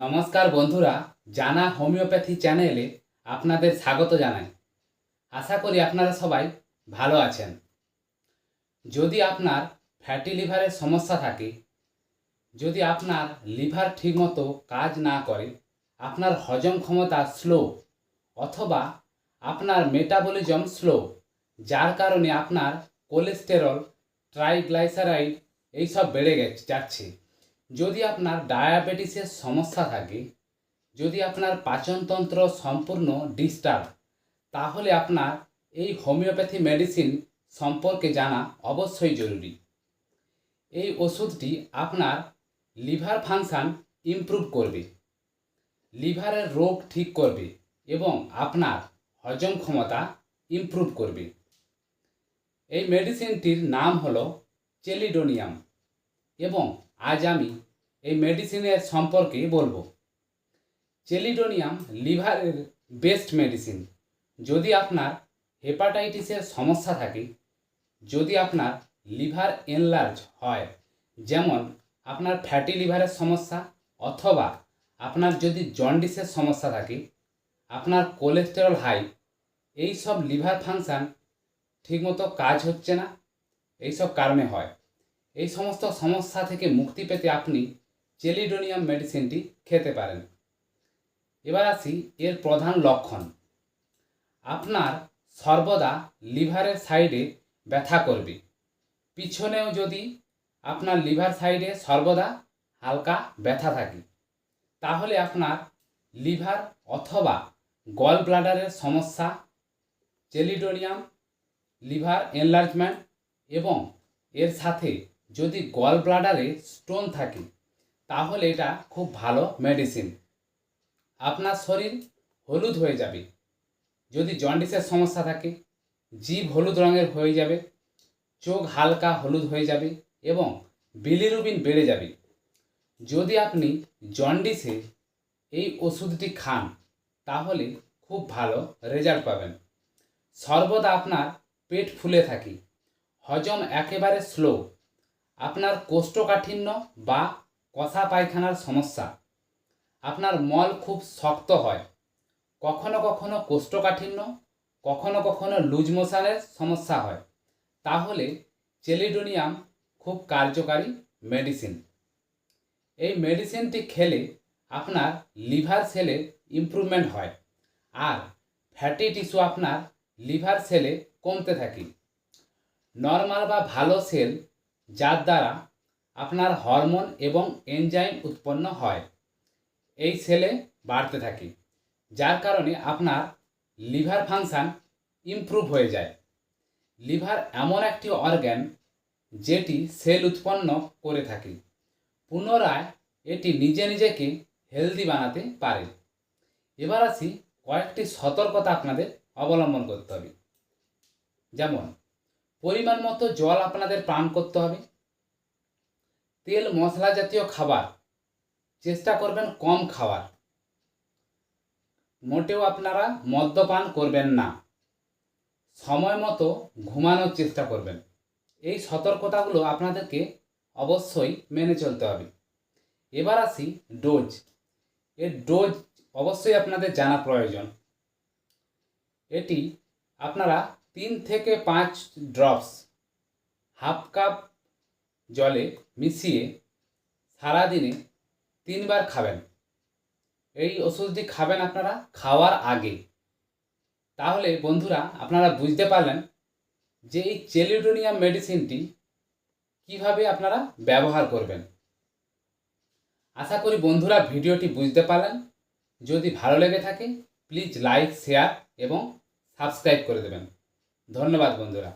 নমস্কার বন্ধুরা, জানা হোমিওপ্যাথি চ্যানেলে আপনাদের স্বাগত জানাই। আশা করি আপনারা সবাই ভালো আছেন। যদি আপনার ফ্যাটি লিভারের সমস্যা থাকে, যদি আপনার লিভার ঠিকমতো কাজ না করে, আপনার হজম ক্ষমতা স্লো অথবা আপনার মেটাবলিজম স্লো যার কারণে আপনার কোলেস্টেরল ট্রাইগ্লাইসারাইড এইসব বেড়ে গেছে, যাচ্ছে যদি আপনার ডায়াবেটিসের সমস্যা থাকে, যদি আপনার পাচনতন্ত্র সম্পূর্ণ ডিস্টার্ব, তাহলে আপনার এই হোমিওপ্যাথি মেডিসিন সম্পর্কে জানা অবশ্যই জরুরি। এই ওষুধটি আপনার লিভার ফাংশন ইমপ্রুভ করবে, লিভারের রোগ ঠিক করবে এবং আপনার হজম ক্ষমতা ইমপ্রুভ করবে। এই মেডিসিনটির নাম হলো চেলিডোনিয়াম এবং আজ আমি এই মেডিসিনের সম্পর্কে বলব। চেলিডোনিয়াম লিভারের বেস্ট মেডিসিন যদি আপনার হেপাটাইটিসের সমস্যা থাকে, যদি আপনার লিভার এনলার্জ হয়, যেমন আপনার ফ্যাটি লিভারের সমস্যা, অথবা আপনার যদি জন্ডিসের সমস্যা থাকে, আপনার কোলেস্টেরল হাই এই সব লিভার ফাংশান ঠিকমতো কাজ হচ্ছে না, এই সব কারণে হয়। এই সমস্ত সমস্যা থেকে মুক্তি পেতে আপনি চেলিডোনিয়াম মেডিসিনটি খেতে পারেন। এবার আসি এর প্রধান লক্ষণ। আপনার সর্বদা লিভারের সাইডে ব্যথা করবে। পিছনেও যদি আপনার লিভার সাইডে সর্বদা হালকা ব্যথা থাকে, তাহলে আপনার লিভার অথবা গল ব্লাডারের সমস্যা চেলিডোনিয়াম লিভার এনলার্জমেন্ট এবং এর সাথে যদি গল ব্লাডারে স্টোন থাকে তাহলে এটা খুব ভালো মেডিসিন আপনার শরীর হলুদ হয়ে যাবে। যদি জন্ডিসের সমস্যা থাকে, জিভ হলুদ রঙের হয়ে যাবে, চোখ হালকা হলুদ হয়ে যাবে এবং বিলিরুবিন বেড়ে যাবে। যদি আপনি জন্ডিসে এই ওষুধটি খান, তাহলে খুব ভালো রেজাল্ট পাবেন। সর্বদা আপনার পেট ফুলে থাকে। হজম একেবারে স্লো আপনার কোষ্ঠকাঠিন্য বা কষা পায়খানার সমস্যা। আপনার মল খুব শক্ত হয়। কখনো কখনো কোষ্ঠকাঠিন্য, কখনো কখনো লুজ মোশনের সমস্যা হয়। তাহলে চেলিডোনিয়াম খুব কার্যকারী মেডিসিন। এই মেডিসিনটি খেলে আপনার লিভার সেলে ইমপ্রুভমেন্ট হয় আর ফ্যাটি টিস্যু আপনার লিভার সেলে কমতে থাকে। নর্মাল বা ভালো সেল যার দ্বারা আপনার হরমোন এবং এনজাইম উৎপন্ন হয়। এই সেলে বাড়তে থাকে, যার কারণে আপনার লিভার ফাংশান ইমপ্রুভ হয়ে যায়। লিভার এমন একটি অর্গ্যান যেটি সেল উৎপন্ন করে থাকে, পুনরায় এটি নিজে নিজেকে হেলদি বানাতে পারে। এবার আসি কয়েকটি সতর্কতা আপনাদের অবলম্বন করতে হবে। যেমন, পরিমাণ মতো জল আপনাদের পান করতে হবে তেল মশলা জাতীয় খাবার। চেষ্টা করবেন কম খাওয়ার। মোটেও আপনারা মদ্যপান করবেন না। সময় মতো ঘুমানোর চেষ্টা করবেন। এই সতর্কতাগুলো আপনাদেরকে অবশ্যই মেনে চলতে হবে। এবার আসি ডোজ। এর ডোজ অবশ্যই আপনাদের জানা প্রয়োজন। এটি আপনারা তিন থেকে পাঁচ ড্রপস, হাফ কাপ জলে মিশিয়ে সারাদিনে তিনবার খাবেন। এই ওষুধটি খাবেন আপনারা খাওয়ার আগে। তাহলে বন্ধুরা, আপনারা বুঝতে পারলেন যে এই চেলিডোনিয়াম মেডিসিনটি কীভাবে আপনারা ব্যবহার করবেন। আশা করি বন্ধুরা ভিডিওটি বুঝতে পারলেন। যদি ভালো লেগে থাকে, প্লিজ লাইক, শেয়ার এবং সাবস্ক্রাইব করে দেবেন। ধন্যবাদ বন্ধুরা।